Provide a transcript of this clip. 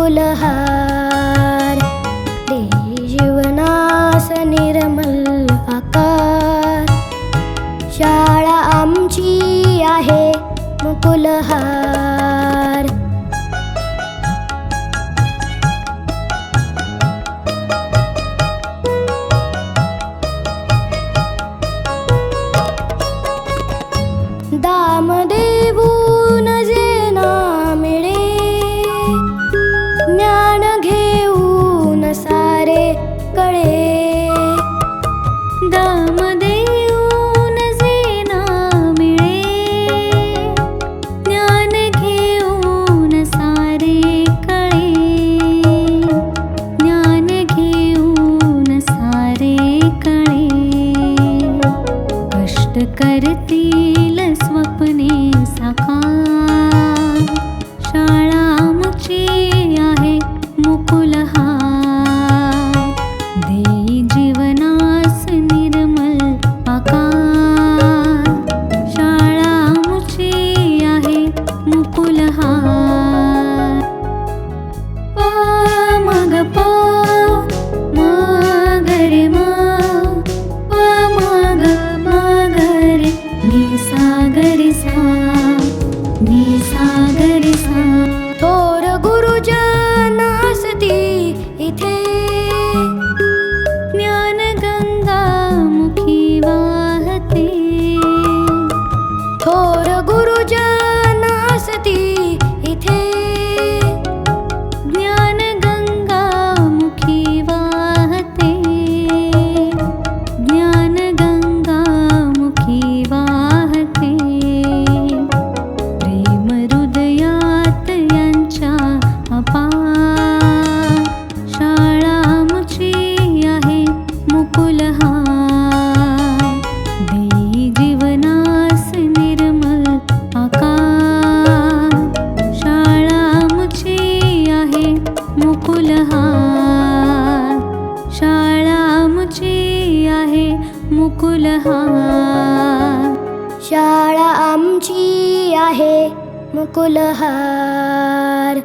कुलहार. दे जीवनास निर्मल आकार. शाळा आमची आहे मुकुलहार. स्वप मुकुलहार शाळा आमची आहे मुकुलहार.